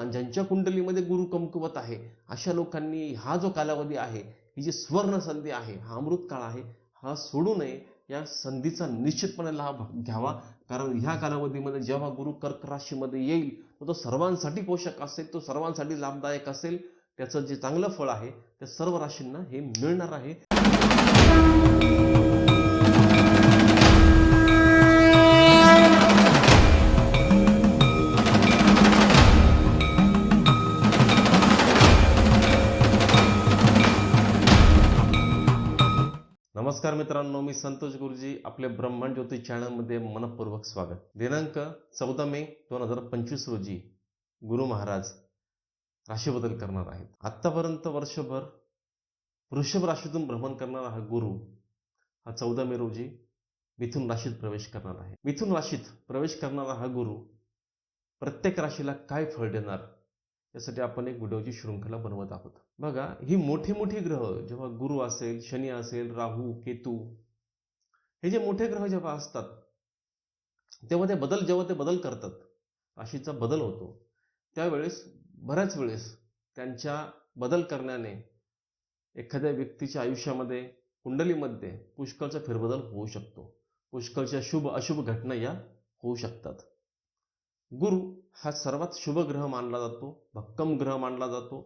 आणि ज्यांच्या कुंडलीमध्ये गुरु कमकुवत आहे अशा लोकांनी हा जो कालावधी आहे ही जी स्वर्ण संधी आहे हा अमृत काळ आहे हा सोडू नये या संधीचा निश्चितपणे लाभ घ्यावा. कारण ह्या कालावधीमध्ये जेव्हा गुरु कर्क राशीमध्ये येईल तो तो सर्वांसाठी पोषक असेल तो सर्वांसाठी लाभदायक असेल. त्याचं जे चांगलं फळ आहे त्या सर्व राशींना हे मिळणार आहे. नमस्कार मित्रांनो मी संतोष गुरुजी आपल्या ब्रह्मांड ज्योती चॅनलमध्ये मनपूर्वक स्वागत. दिनांक चौदा मे दोन हजार पंचवीस रोजी गुरु महाराज राशी बदल करणार आहेत. आत्तापर्यंत वर्षभर वृषभ राशीतून भ्रमण करणारा हा गुरु हा चौदा मे रोजी मिथुन राशीत प्रवेश करणार आहे. मिथुन राशीत प्रवेश करणारा हा गुरु प्रत्येक राशीला काय फळ देणार? यासाठी आपण एक व्हिडिओची शृंखला बनवत आहोत. बघा ही मोठी मोठी ग्रह जेव्हा गुरु असेल शनी असेल राहू केतू हे जे मोठे ग्रह जेव्हा असतात तेव्हा ते बदल जेव्हा ते बदल करतात राशीचा बदल होतो. त्यावेळेस बऱ्याच वेळेस त्यांच्या बदल करण्याने एखाद्या व्यक्तीच्या आयुष्यामध्ये कुंडलीमध्ये पुष्कळचा फेरबदल होऊ शकतो. पुष्कळच्या शुभ अशुभ घटना या होऊ शकतात. गुरु हा सर्वात शुभ ग्रह मानला जातो भक्कम ग्रह मानला जातो.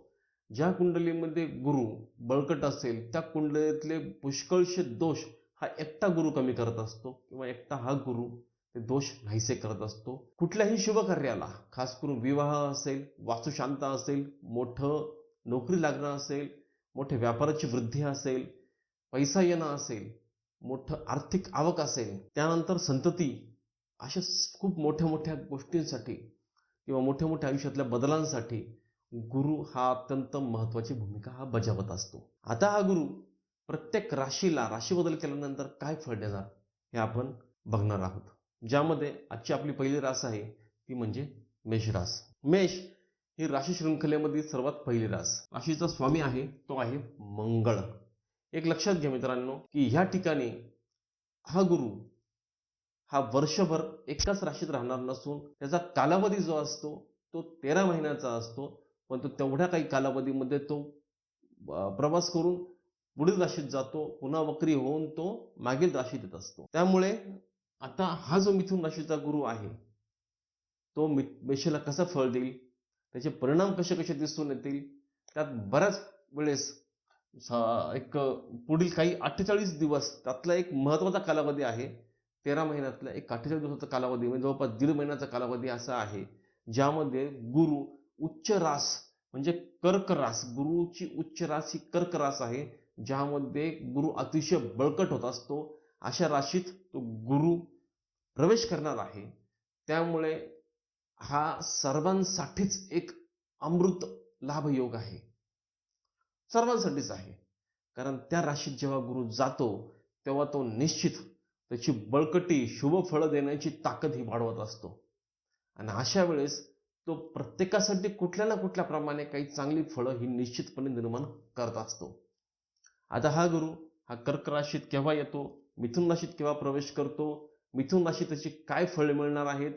ज्या कुंडलीमध्ये गुरु बळकट असेल त्या कुंडलीतले पुष्कळशे दोष हा एकटा गुरु कमी करत असतो किंवा एकटा हा गुरु ते दोष नाहीसे करत असतो. कुठल्याही शुभ कार्याला खास करून विवाह असेल वास्तुशांत असेल मोठं नोकरी लागणं असेल मोठे व्यापाराची वृद्धी असेल पैसा येणं असेल मोठं आर्थिक आवक असेल त्यानंतर संतती अशा खूप मोठ्या मोठ्या गोष्टींसाठी किंवा मोठ्या मोठ्या आयुष्यातल्या बदलांसाठी गुरु हा अत्यंत महत्वाची भूमिका हा बजावत असतो. आता हा गुरु प्रत्येक राशीला राशी बदल केल्यानंतर काय फळ देणार हे आपण बघणार आहोत. ज्यामध्ये आजची आपली पहिली रास आहे ती म्हणजे मेष रास. मेष ही राशी शृंखलेमधील सर्वात पहिली रास. राशीचा स्वामी आहे तो आहे मंगळ. एक लक्षात घ्या मित्रांनो की ह्या ठिकाणी हा गुरु हा वर्षभर एकाच राशीत राहणार नसून त्याचा कालावधी जो असतो तो तेरा महिन्याचा असतो. पण तो तेवढ्या काही कालावधीमध्ये तो प्रवास करून पुढील राशीत जातो पुन्हा वक्री होऊन तो मागील राशीत येत असतो. त्यामुळे आता हा जो मिथुन राशीचा गुरु आहे तो मि मेषेला कसा फळ देईल? त्याचे परिणाम कसे कसे दिसून येतील? त्यात बऱ्याच वेळेस एक पुढील काही अठ्ठेचाळीस दिवस त्यातला एक महत्त्वाचा कालावधी आहे. तेरा महिन्यातला एक अठ्ठेचाळीस दिवसाचा कालावधी म्हणजे जवळपास दीड महिन्याचा कालावधी असा आहे ज्यामध्ये गुरु उच्च रास म्हणजे कर्क रास गुरुची उच्च रास ही कर्क रास आहे ज्यामध्ये गुरु अतिशय बळकट होत असतो. अशा राशीत तो गुरु प्रवेश करणार आहे. त्यामुळे हा सर्वांसाठीच एक अमृत लाभ योग आहे. सर्वांसाठीच आहे. कारण त्या राशीत जेव्हा गुरु जातो तेव्हा तो निश्चित त्याची बळकटी शुभ फळं देण्याची ताकद ही वाढवत असतो. आणि अशा वेळेस तो प्रत्येकासाठी कुठल्या ना कुठल्या प्रमाणे काही चांगली फळं ही निश्चितपणे निर्माण करत असतो. आता हा गुरु हा कर्क राशीत केव्हा येतो? मिथुन राशीत केव्हा प्रवेश करतो? मिथुन राशीत त्याची काय फळे मिळणार आहेत?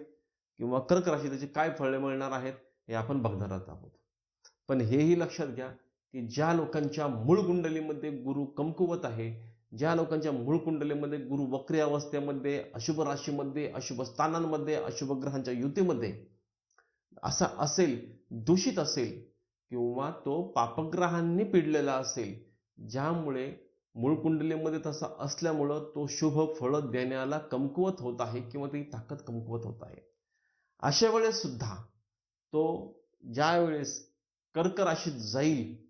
किंवा कर्क राशीत त्याची काय फळे मिळणार आहेत? हे आपण बघणार आहोत. पण हेही लक्षात घ्या की ज्या लोकांच्या मूळ कुंडलीमध्ये गुरु कमकुवत आहे ज्या लोकांच्या मूळ कुंडलीमध्ये गुरु वक्री अवस्थेमध्ये अशुभ राशीमध्ये अशुभ स्थानांमध्ये अशुभ ग्रहांच्या युतीमध्ये असा असेल दूषित असेल किंवा तो पापग्रहांनी पिडलेला असेल ज्यामुळे मूळ कुंडलीमध्ये तसा असल्यामुळं तो शुभ फळं देण्याला कमकुवत होत आहे किंवा ती ताकद कमकुवत होत आहे. अशा वेळेस सुद्धा तो ज्या वेळेस कर्क राशीत जाईल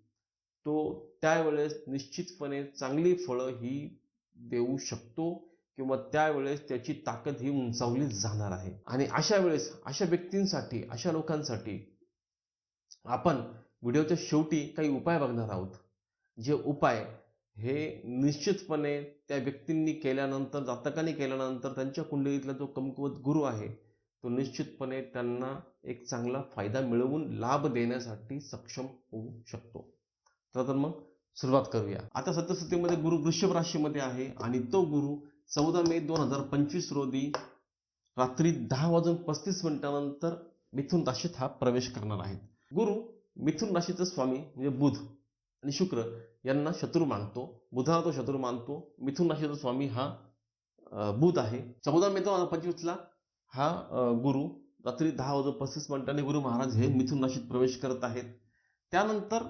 तो त्यावेळेस निश्चितपणे चांगली फळं ही देऊ शकतो किंवा त्यावेळेस त्याची ताकद ही उंचावली जाणार आहे. आणि अशा वेळेस अशा व्यक्तींसाठी अशा लोकांसाठी आपण व्हिडिओच्या शेवटी काही उपाय बघणार आहोत. जे उपाय हे निश्चितपणे त्या व्यक्तींनी केल्यानंतर जातकाने केल्यानंतर त्यांच्या कुंडलीतला जो कमकुवत गुरु आहे तो निश्चितपणे त्यांना एक चांगला फायदा मिळवून लाभ देण्यासाठी सक्षम होऊ शकतो. तर मग सुरुवात करूया. आता सत्यस्थितीमध्ये गुरु वृषभ राशीमध्ये आहे आणि तो गुरु चौदा मे दोन हजार पंचवीस रोजी रात्री दहा वाजून पस्तीस मिनिटानंतर मिथुन राशीत हा प्रवेश करणार आहे गुरु मिथुन राशीचा स्वामी म्हणजे बुध आणि शुक्र यांना शत्रू मानतो. बुधाला तो शत्रू मानतो. मिथुन राशीचा स्वामी हा बुध आहे. चौदा मे दोन हजार पंचवीसला हा गुरु रात्री दहा वाजून पस्तीस मिनिटांनी गुरु महाराज हे मिथुन राशीत प्रवेश करत आहेत. त्यानंतर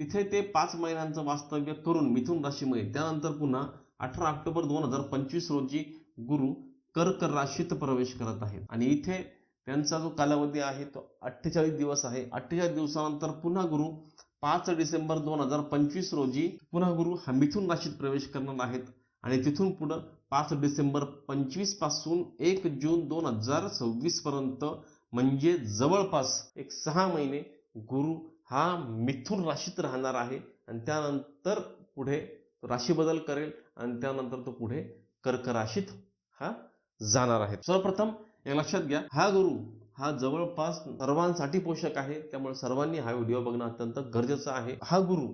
तिथे ते पाच महिन्यांचं वास्तव्य करून मिथुन राशीमध्ये त्यानंतर पुन्हा अठरा ऑक्टोबर दोन हजार पंचवीस रोजी गुरु कर्क राशीत प्रवेश करत आहेत. आणि इथे त्यांचा जो कालावधी आहे तो अठ्ठेचाळीस दिवस आहे. अठ्ठेचाळीस दिवसानंतर पुन्हा गुरु पाच डिसेंबर दोन हजार पंचवीस रोजी पुन्हा गुरु हा मिथुन राशीत प्रवेश करणार आहेत. आणि तिथून पुढं पाच डिसेंबर पंचवीसपासून एक जून दोन हजार सव्वीस पर्यंत म्हणजे जवळपास एक सहा महिने गुरु हा मिथुन राशीत राहणार आहे आणि त्यानंतर पुढे राशी बदल करेल आणि त्यानंतर तो पुढे कर्क राशीत हा जाणार आहे. सर्वप्रथम एक लक्षात घ्या हा गुरु हा जवळपास सर्वांसाठी पोषक आहे. त्यामुळे सर्वांनी हा व्हिडिओ बघणं अत्यंत गरजेचं आहे. हा गुरु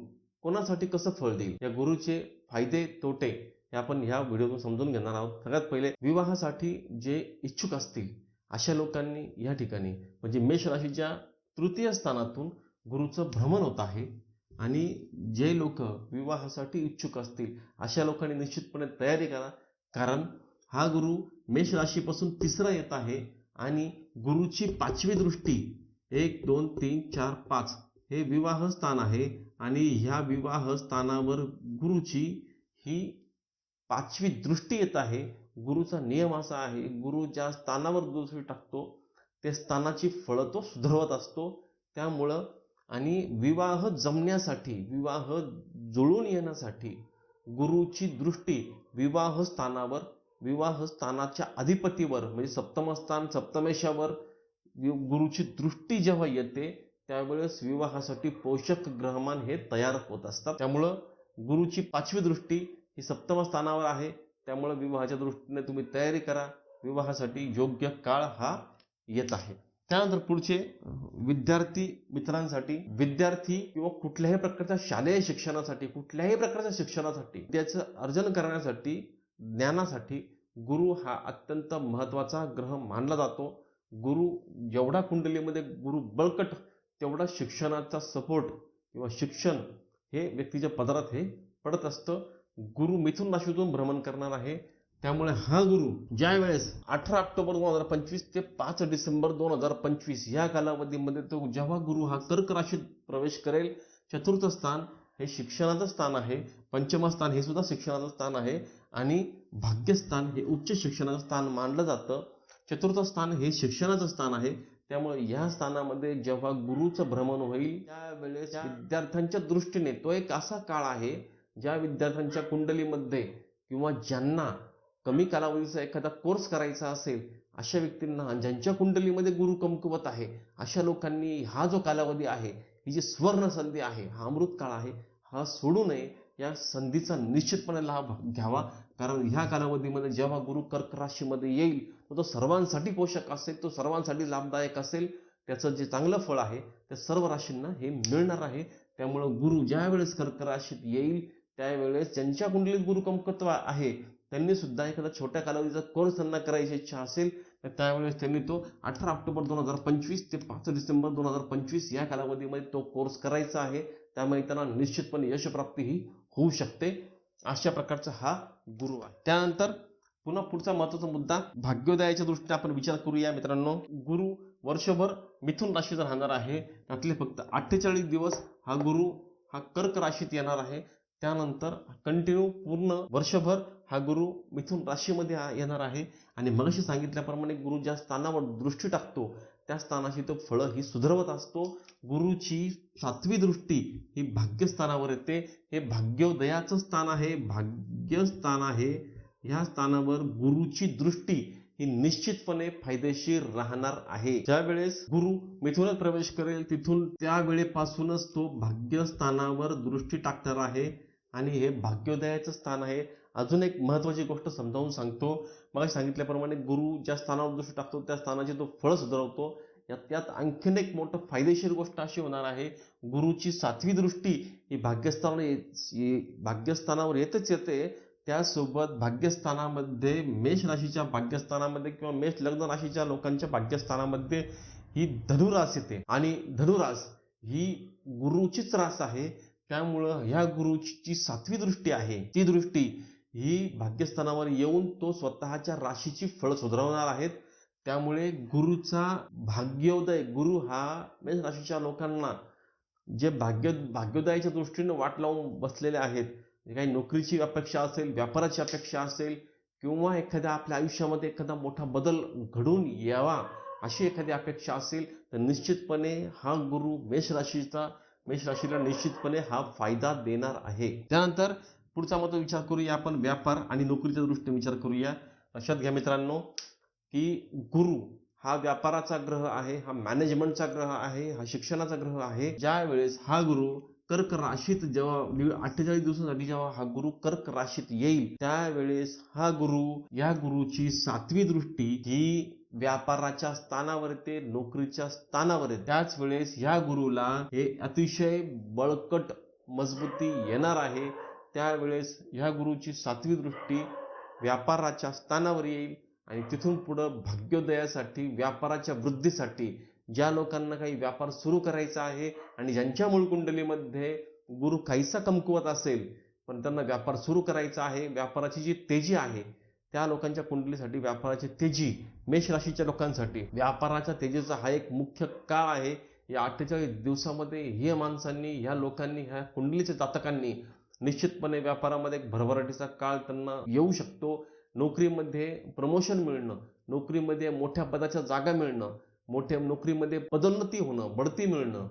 कोणासाठी कसं फळ देईल? या गुरुचे फायदे तोटे हे आपण ह्या व्हिडिओतून समजून घेणार आहोत. सगळ्यात पहिले विवाहासाठी जे इच्छुक असतील अशा लोकांनी या ठिकाणी म्हणजे मेष राशीच्या तृतीय स्थानातून गुरुचं भ्रमण होत आहे आणि जे लोक विवाहासाठी इच्छुक असतील अशा लोकांनी निश्चितपणे तयारी करा. कारण हा गुरु मेष राशीपासून तिसरा येत आहे आणि गुरुची पाचवी दृष्टी एक दोन तीन चार पाच हे विवाह स्थान आहे आणि ह्या विवाह स्थानावर गुरुची ही पाचवी दृष्टी येत आहे. गुरुचा नियम असा आहे गुरु ज्या स्थानावर दृष्टी टाकतो ते स्थानाची फळं तो सुधरवत असतो. त्यामुळं आणि विवाह जमण्यासाठी विवाह जुळून येण्यासाठी गुरुची दृष्टी विवाहस्थानावर विवाहस्थानाच्या विवाह स्थानाच्या अधिपतीवर म्हणजे सप्तमस्थान सप्तमेशावर गुरुची दृष्टी जेव्हा येते त्यावेळेस विवाहासाठी पोषक ग्रहमान हे तयार होत असतात. त्यामुळं गुरुची पाचवी दृष्टी ही सप्तम स्थानावर आहे. त्यामुळं विवाहाच्या दृष्टीने तुम्ही तयारी करा. विवाहासाठी योग्य काळ हा येत आहे. त्यानंतर पुढचे विद्यार्थी मित्रांसाठी विद्यार्थी किंवा कुठल्याही प्रकारच्या शालेय शिक्षणासाठी कुठल्याही प्रकारच्या शिक्षणासाठी त्याचं अर्जन करण्यासाठी ज्ञानासाठी गुरु हा अत्यंत महत्त्वाचा ग्रह मानला जातो. गुरु जेवढा कुंडलीमध्ये गुरु बळकट तेवढा शिक्षणाचा सपोर्ट किंवा शिक्षण हे व्यक्तीच्या पदरात हे पडत असतं. गुरु मिथून राशीतून भ्रमण करणार आहे. त्यामुळे हा गुरु ज्या वेळेस अठरा ऑक्टोबर दोन हजार पंचवीस ते पाच डिसेंबर दोन हजार पंचवीस या कालावधीमध्ये तो जेव्हा गुरु हा कर्क राशीत प्रवेश करेल चतुर्थ स्थान हे शिक्षणाचं स्थान आहे पंचम स्थान हे सुद्धा शिक्षणाचं स्थान आहे आणि भाग्यस्थान हे उच्च शिक्षणाचं स्थान मानलं जातं. चतुर्थ स्थान हे शिक्षणाचं स्थान आहे. त्यामुळे या स्थानामध्ये जेव्हा गुरुचं भ्रमण होईल त्यावेळेस विद्यार्थ्यांच्या दृष्टीने तो एक असा काळ आहे ज्या विद्यार्थ्यांच्या कुंडलीमध्ये किंवा ज्यांना कमी कालावधीचा एखादा कोर्स करायचा असेल अशा व्यक्तींना ज्यांच्या कुंडलीमध्ये गुरु कमकुवत आहे अशा लोकांनी हा जो कालावधी आहे ही जी सुवर्ण संधी आहे हा अमृत काळ आहे हा सोडू नये या संधीचा निश्चितपणे लाभ घ्यावा. कारण ह्या कालावधीमध्ये जेव्हा गुरु कर्क राशीमध्ये येईल तो तो सर्वांसाठी पोषक असेल तो सर्वांसाठी लाभदायक असेल. त्याचं जे चांगलं फळ आहे त्या सर्व राशींना हे मिळणार आहे. त्यामुळं गुरु ज्यावेळेस कर्क राशीत येईल त्यावेळेस ज्यांच्या कुंडलीत गुरु कमकत्व आहे त्यांनी सुद्धा एखादा छोट्या कालावधीचा कोर्स त्यांना करायची इच्छा असेल तर त्यावेळेस त्यांनी तो अठरा ऑक्टोबर दोन हजार पंचवीस ते पाच डिसेंबर दोन हजार पंचवीस या कालावधीमध्ये तो कोर्स करायचा आहे. त्यामुळे त्यांना निश्चितपणे यशप्राप्ती ही होऊ शकते. अशा प्रकारचा हा गुरु आहे. त्यानंतर पुन्हा पुढचा महत्त्वाचा मुद्दा भाग्योदयाच्या दृष्टीने आपण विचार करूया मित्रांनो. गुरु वर्षभर मिथुन राशीत राहणार आहे. त्यातले फक्त अठ्ठेचाळीस दिवस हा गुरु हा कर्क राशीत येणार आहे. त्यानंतर कंटिन्यू पूर्ण वर्षभर हा गुरु मिथुन राशीमध्ये येणार आहे. आणि मगाशी सांगितल्याप्रमाणे गुरु ज्या स्थानावर दृष्टी टाकतो त्या स्थानाची तो फळं ही सुधरवत असतो. गुरुची सातवी दृष्टी ही भाग्यस्थानावर येते. हे भाग्योदयाचं स्थान आहे भाग्यस्थान आहे. ह्या स्थानावर गुरुची दृष्टी ही निश्चितपणे फायदेशीर राहणार आहे. ज्या वेळेस गुरु मिथुनात प्रवेश करेल तिथून त्या वेळेपासूनच तो भाग्यस्थानावर दृष्टी टाकणार आहे. आणि हे भाग्योदयाचं स्थान आहे. अजून एक महत्वाची गोष्ट समजावून सांगतो. मग सांगितल्याप्रमाणे गुरु ज्या स्थानावर दोष टाकतो त्या स्थानाचे तो फळ सुधारवतो. यात त्यात आणखीन एक मोठं फायदेशीर गोष्ट अशी होणार आहे. गुरुची सातवी दृष्टी ही भाग्यस्थानावर ये- भाग्यस्थानावर येतच येते. त्यासोबत भाग्यस्थानामध्ये मेष राशीच्या भाग्यस्थानामध्ये किंवा मेष लग्न राशीच्या लोकांच्या भाग्यस्थानामध्ये ही धनुरास येते. आणि धनुरास ही गुरुचीच रास आहे. त्यामुळं ह्या गुरुची जी सातवी दृष्टी आहे. ती दृष्टी ही भाग्यस्थानावर येऊन तो स्वतःच्या राशीची फळं सुधारवणार आहेत. त्यामुळे गुरुचा भाग्योदय गुरु हा मेष राशीच्या लोकांना जे भाग्य भाग्योदयाच्या दृष्टीने वाट लावून बसलेले आहेत काही नोकरीची अपेक्षा असेल व्यापाराची अपेक्षा असेल किंवा एखाद्या आपल्या आयुष्यामध्ये एखादा मोठा बदल घडून यावा अशी एखादी अपेक्षा असेल तर निश्चितपणे हा गुरु मेष राशीचा मेष राशीला निश्चितपणे हा फायदा देणार आहे. त्यानंतर पुढचा मत विचार करूया आपण व्यापार आणि नोकरीच्या दृष्टीने विचार करूया. लक्षात घ्या मित्रांनो की गुरु हा व्यापाराचा ग्रह आहे हा मॅनेजमेंटचा ग्रह आहे हा शिक्षणाचा ग्रह आहे. ज्या वेळेस हा गुरु कर्क राशीत जेव्हा अठ्ठेचाळीस दिवसांसाठी जेव्हा हा गुरु कर्क राशीत येईल त्यावेळेस हा गुरु या गुरुची सातवी दृष्टी ही व्यापाराच्या स्थानावर येते नोकरीच्या स्थानावर येते. त्याच वेळेस ह्या गुरुला हे अतिशय बळकट मजबूती येणार आहे. त्यावेळेस ह्या गुरुची सातवी दृष्टी व्यापाराच्या स्थानावर येईल आणि तिथून पुढं भाग्योदयासाठी व्यापाराच्या वृद्धीसाठी ज्या लोकांना काही व्यापार सुरू करायचा आहे आणि ज्यांच्या मूळ कुंडलीमध्ये गुरु काहीसा कमकुवत असेल पण त्यांना व्यापार सुरू करायचा आहे व्यापाराची जी तेजी आहे त्या लोकांच्या कुंडलीसाठी व्यापाराची तेजी मेष राशीच्या लोकांसाठी व्यापाराच्या तेजीचा हा एक मुख्य काळ आहे. या अठ्ठेचाळीस दिवसामध्ये ह्या माणसांनी ह्या लोकांनी ह्या कुंडलीच्या जातकांनी निश्चितपणे व्यापारामध्ये एक भरभराटीचा काळ त्यांना येऊ शकतो. नोकरीमध्ये प्रमोशन मिळणं नोकरीमध्ये मोठ्या पदाच्या जागा मिळणं मोठ्या नोकरीमध्ये पदोन्नती होणं बढती मिळणं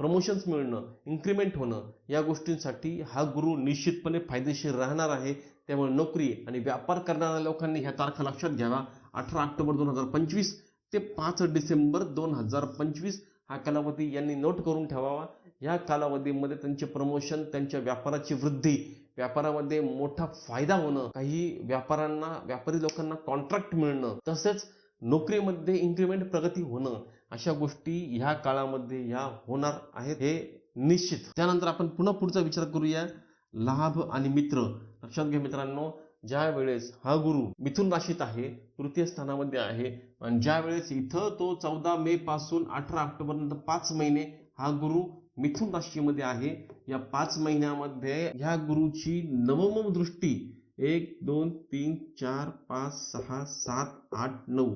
प्रमोशन्स मिळणं इन्क्रीमेंट होणं या गोष्टींसाठी हा गुरु निश्चितपणे फायदेशीर राहणार आहे. त्यामुळे नोकरी आणि व्यापार करणाऱ्या लोकांनी ह्या तारखा लक्षात घ्यावा. अठरा ऑक्टोबर दोन हजार पंचवीस ते पाच डिसेंबर दोन हजार पंचवीस हा कालावधी यांनी नोट करून ठेवावा. या कालावधीमध्ये त्यांचे प्रमोशन त्यांच्या व्यापाराची वृद्धी व्यापारामध्ये मोठा फायदा होणं काही व्यापाऱ्यांना व्यापारी लोकांना कॉन्ट्रॅक्ट मिळणं तसेच नोकरीमध्ये इन्क्रीमेंट प्रगती होणं अशा गोष्टी ह्या काळामध्ये ह्या होणार आहेत हे निश्चित. त्यानंतर आपण पुन्हा पुढचा विचार करूया. लाभ आणि मित्र. लक्षात घ्या मित्रांनो ज्या वेळेस हा गुरु मिथुन राशीत आहे तृतीय स्थानामध्ये आहे आणि ज्या वेळेस इथं तो चौदा मे पासून अठरा ऑक्टोबर नंतर पाच महिने हा गुरु मिथुन राशीमध्ये आहे. या पाच महिन्यामध्ये ह्या गुरुची नवम दृष्टी. एक दोन तीन चार पाच सहा सात आठ नऊ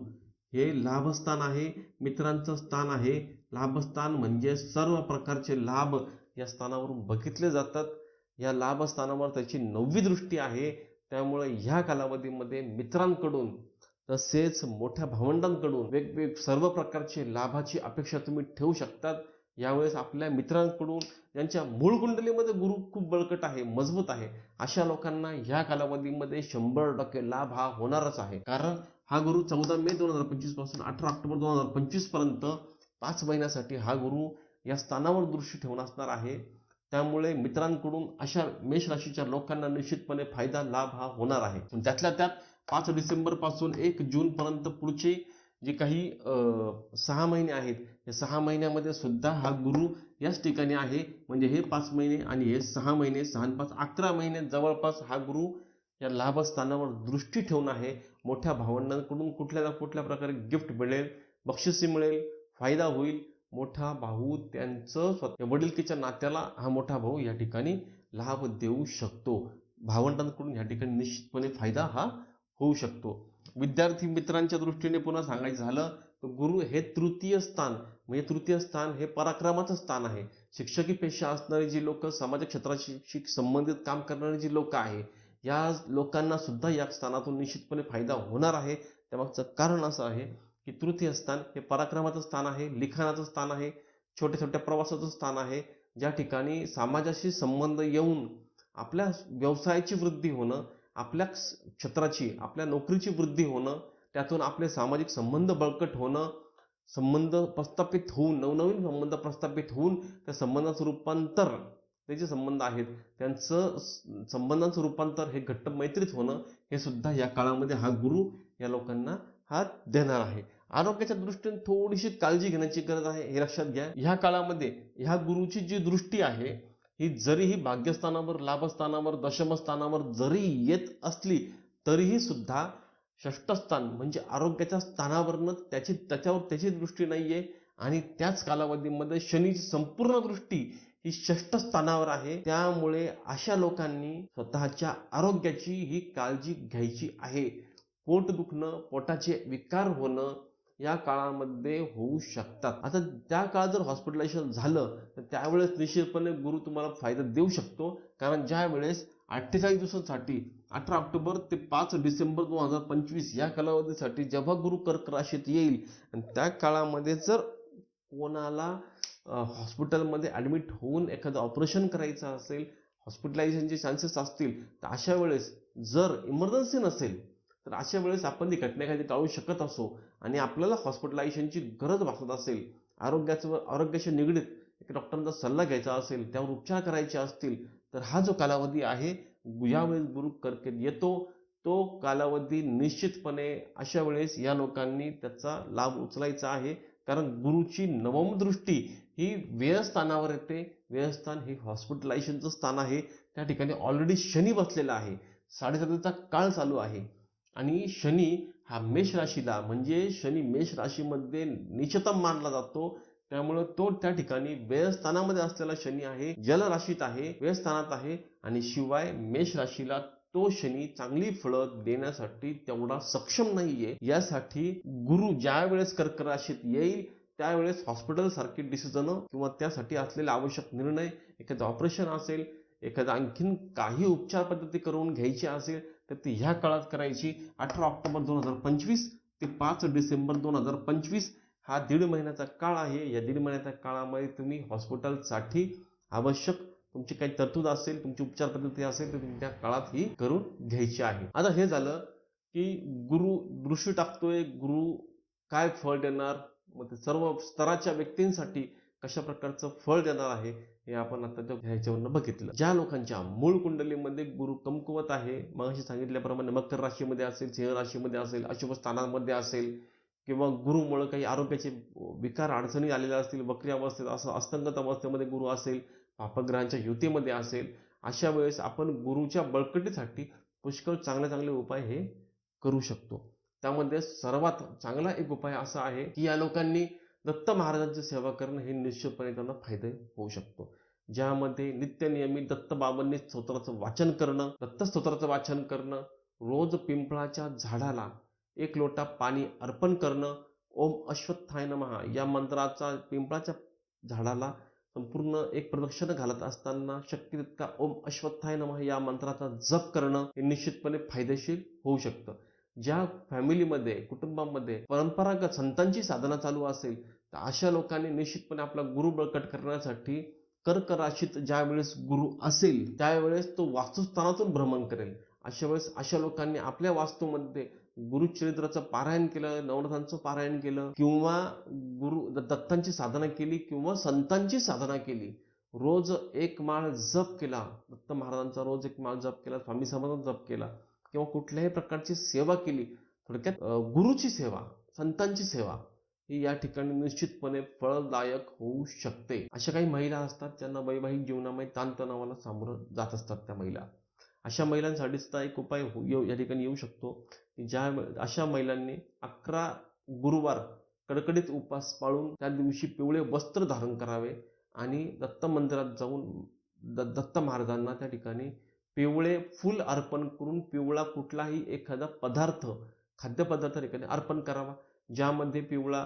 हे लाभस्थान आहे. मित्रांचं स्थान आहे. लाभस्थान म्हणजे सर्व प्रकारचे लाभ या स्थानावरून बघितले जातात. या लाभस्थानावर त्याची नववी दृष्टी आहे. त्यामुळे ह्या कालावधीमध्ये मित्रांकडून तसेच मोठ्या भावंडांकडून वेगवेग सर्व प्रकारचे लाभाची अपेक्षा तुम्ही ठेवू शकतात. यावेळेस आपल्या मित्रांकडून ज्यांच्या मूळ कुंडलीमध्ये गुरु खूप बळकट आहे मजबूत आहे. अशा लोकांना ह्या कालावधीमध्ये शंभर टक्के लाभ हा होणारच आहे. कारण हा गुरु चौदा मे दोन हजार पंचवीसपासून अठरा ऑक्टोबर दोन हजार पंचवीसपर्यंत पाच महिन्यासाठी हा गुरु या स्थानावर दृष्टी ठेवून असणार आहे. त्यामुळे मित्रांकडून अशा मेष राशीच्या लोकांना निश्चितपणे फायदा लाभ हा होणार आहे. त्यातल्या त्यात पाच डिसेंबरपासून एक जून पर्यंत पुढचे जे काही सहा महिने आहेत या सहा महिन्यामध्ये सुद्धा हा गुरु याच ठिकाणी आहे. म्हणजे हे पाच महिने आणि हे सहा महिने सहा पाच अकरा महिने जवळपास हा गुरु या लाभस्थानावर दृष्टी ठेवून आहे. मोठ्या भावंडांकडून कुठल्या ना कुठल्या प्रकारे गिफ्ट मिळेल बक्षिसी मिळेल फायदा होईल. मोठा भाऊ त्यांचं स्वतः वडिलकीच्या नात्याला हा मोठा भाऊ या ठिकाणी लाभ देऊ शकतो. भावंडांकडून या ठिकाणी निश्चितपणे फायदा हा होऊ शकतो. विद्यार्थी मित्रांच्या दृष्टीने पुन्हा सांगायचं झालं तर गुरु हे तृतीय स्थान म्हणजे तृतीय स्थान हे पराक्रमाचं स्थान आहे. शिक्षकी पेशा असणारी जी लोक समाज क्षेत्राशी संबंधित काम करणारी जी लोक आहे या लोकांना सुद्धा या स्थानातून निश्चितपणे फायदा होणार आहे. त्यामागचं कारण असं आहे की तृतीय स्थान हे पराक्रमाचं स्थान आहे लिखाणाचं स्थान आहे छोट्या छोट्या प्रवासाचं स्थान आहे. ज्या ठिकाणी समाजाशी संबंध येऊन आपल्या व्यवसायाची वृद्धी होणं आपल्या क्षेत्राची आपल्या नोकरीची वृद्धी होणं त्यातून आपले सामाजिक संबंध बळकट होणं संबंध प्रस्थापित होऊन नवनवीन संबंध प्रस्थापित होऊन त्या संबंधाचं रूपांतर ते जे संबंध आहेत त्यांचं संबंधांचं रूपांतर हे घट्ट मैत्रीत होणं हे सुद्धा या काळामध्ये हा गुरु या लोकांना हा देणार आहे. आरोग्याच्या दृष्टीने थोडीशी काळजी घेण्याची गरज आहे हे लक्षात घ्या. ह्या काळामध्ये ह्या गुरुची जी दृष्टी आहे ही जरीही भाग्यस्थानावर लाभस्थानावर दशमस्थानावर जरी येत असली तरीही सुद्धा षष्टस्थान म्हणजे आरोग्याच्या स्थानावरनं त्याची त्याच्यावर त्याची दृष्टी नाहीये. आणि त्याच कालावधीमध्ये शनीची संपूर्ण दृष्टी ही षष्ठ स्थानावर आहे. त्यामुळे अशा लोकांनी स्वतःच्या आरोग्याची ही काळजी घ्यायची आहे. पोट दुखणं पोटाचे विकार होणं या काळामध्ये होऊ शकतात. आता त्या काळात जर हॉस्पिटलायझेशन झालं तर त्यावेळेस निश्चितपणे गुरु तुम्हाला फायदा देऊ शकतो. कारण ज्या वेळेस अठ्ठेचाळीस दिवसांसाठी अठरा ऑक्टोबर ते पाच डिसेंबर दोन हजार पंचवीस या कालावधीसाठी जेव्हा गुरु कर्क राशीत येईल आणि त्या काळामध्ये जर कोणाला हॉस्पिटलमध्ये ॲडमिट होऊन एखादं ऑपरेशन करायचं असेल हॉस्पिटलायझेशनचे चान्सेस असतील तर अशा वेळेस जर इमर्जन्सी नसेल तर अशा वेळेस आपण ती घटना एखादी टाळू शकत असो. आणि आपल्याला हॉस्पिटलायझेशनची गरज भासत असेल आरोग्याचं आरोग्याशी निगडीत एक डॉक्टरांचा सल्ला घ्यायचा असेल त्यावर उपचार करायचे असतील तर हा जो कालावधी आहे यावेळेस गुरु कर्केत येतो. तो कालावधी निश्चितपणे अशा वेळेस या लोकांनी त्याचा लाभ उचलायचा आहे. कारण गुरुची नवम दृष्टी ही व्ययस्थानावर येते. व्ययस्थान हे हॉस्पिटलायझेशनचं स्थान आहे. त्या ठिकाणी ऑलरेडी शनी बसलेला आहे. साडेसातीचा काळ चालू आहे. आणि शनी हा मेष राशीला म्हणजे शनी मेष राशीमध्ये निचतम मानला जातो. त्यामुळे तो त्या ठिकाणी व्ययस्थानामध्ये असलेला शनी आहे जल राशीत आहे व्ययस्थानात आहे आणि शिवाय मेष राशीला तो शनी चांगली फळं देण्यासाठी तेवढा सक्षम नाहीये. यासाठी गुरु ज्या वेळेस कर्क राशीत येईल त्यावेळेस हॉस्पिटल सारखी डिसिजन किंवा त्यासाठी असलेले आवश्यक निर्णय एखादं ऑपरेशन असेल एखादं आणखीन काही उपचार पद्धती करून घ्यायची असेल तर ती ह्या काळात करायची अठरा ऑक्टोबर दोन हजार पंचवीस ते पाच डिसेंबर दोन हजार पंचवीस हा दीड महिन्याचा काळ आहे. या दीड महिन्याच्या काळामध्ये तुम्ही हॉस्पिटलसाठी आवश्यक तुमची काही तरतूद असेल तुमची उपचार पद्धती असेल तर तुम्ही त्या काळात ही करून घ्यायची आहे. आता हे झालं की गुरु दृष्टी टाकतोय. गुरु काय फळ देणार? मग ते सर्व स्तराच्या व्यक्तींसाठी कशा प्रकारचं फळ देणार आहे हे आपण आता ह्याच्यावरनं बघितलं. ज्या लोकांच्या मूळ कुंडलीमध्ये गुरु कमकुवत आहे मग अशी सांगितल्याप्रमाणे मकर राशीमध्ये असेल सिंह राशीमध्ये असेल अशुभ स्थानामध्ये असेल किंवा गुरुमुळं काही आरोग्याचे विकार अडचणी आलेल्या असतील वक्री अवस्थेत असं अस्तंगत अवस्थेमध्ये गुरु असेल पापग्रहांच्या युतीमध्ये असेल अशा वेळेस आपण गुरुच्या बळकटीसाठी पुष्कळ चांगले चांगले उपाय हे करू शकतो. त्यामध्ये सर्वात चांगला एक उपाय असा आहे की या लोकांनी दत्त महाराजांची सेवा करणं हे निश्चितपणे त्यांना फायदे होऊ शकतो. ज्यामध्ये नित्यनियमित दत्तबाबांनी स्तोत्राचं वाचन करणं दत्त स्तोत्राचं वाचन करणं रोज पिंपळाच्या झाडाला एक लोटा पाणी अर्पण करणं ओम अश्वत्थाय नमहा या मंत्राचा पिंपळाच्या झाडाला संपूर्ण एक प्रदक्षिण घालत असताना शक्य तितका ओम अश्वत्थाय नमः या मंत्राचा जप करणं हे निश्चितपणे फायदेशीर होऊ शकतं. ज्या फॅमिलीमध्ये कुटुंबामध्ये परंपरागत संतांची साधना चालू असेल तर अशा लोकांनी निश्चितपणे आपला गुरु बळकट करण्यासाठी कर्क राशीत ज्या वेळेस गुरु असेल त्यावेळेस तो वास्तुस्थानातून भ्रमण करेल. अशा वेळेस अशा लोकांनी आपल्या वास्तूमध्ये गुरुचरित्राचं पारायण केलं नवनाथांचं पारायण केलं किंवा गुरु दत्तांची साधना केली किंवा संतांची साधना केली. रोज एक माळ जप केला दत्त महाराजांचा रोज एक माळ जप केला स्वामी समाजांचा जप केला किंवा कुठल्याही प्रकारची सेवा केली थोडक्यात गुरुची सेवा संतांची सेवा. ही या ठिकाणी निश्चितपणे फळदायक होऊ शकते. अशा काही महिला असतात ज्यांना वैवाहिक जीवनामध्ये ताणतणावाला सामोरं जात असतात त्या महिला. अशा महिलांसाठी सुद्धा एक उपाय हो, या ठिकाणी येऊ शकतो की ज्या अशा महिलांनी अकरा गुरुवार कडकडीत उपास पाळून त्या दिवशी पिवळे वस्त्र धारण करावे आणि दत्त मंदिरात जाऊन द दत्त महाराजांना त्या ठिकाणी पिवळे फूल अर्पण करून पिवळा कुठलाही एखादा पदार्थ खाद्यपदार्थ ठिकाणी अर्पण करावा ज्यामध्ये पिवळा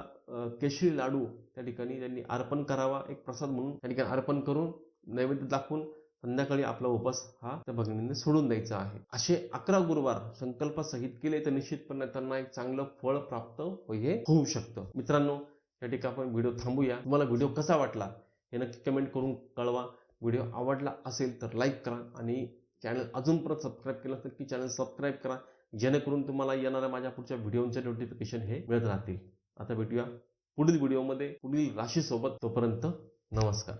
केशरी लाडू त्या ठिकाणी त्यांनी अर्पण करावा एक प्रसाद म्हणून त्या ठिकाणी अर्पण करून नैवेद्य दाखवून संध्याकाळी आपला उपास हा त्या भगिनीने सोडून द्यायचा आहे. असे अकरा गुरुवार संकल्पासहित केले तर निश्चितपणे त्यांना एक चांगलं फळ प्राप्त हे होऊ शकतं. मित्रांनो या ठिकाणी आपण व्हिडिओ थांबूया. तुम्हाला व्हिडिओ कसा वाटला हे नक्की कमेंट करून कळवा. व्हिडिओ आवडला असेल तर लाईक करा आणि चॅनल अजूनपर्यंत सबस्क्राईब केलं तर की चॅनल सबस्क्राईब करा. जेणेकरून तुम्हाला येणाऱ्या माझ्या पुढच्या व्हिडिओचे नोटिफिकेशन हे मिळत राहतील. आता भेटूया पुढील व्हिडिओमध्ये. पुढील राशीसोबत तोपर्यंत नमस्कार.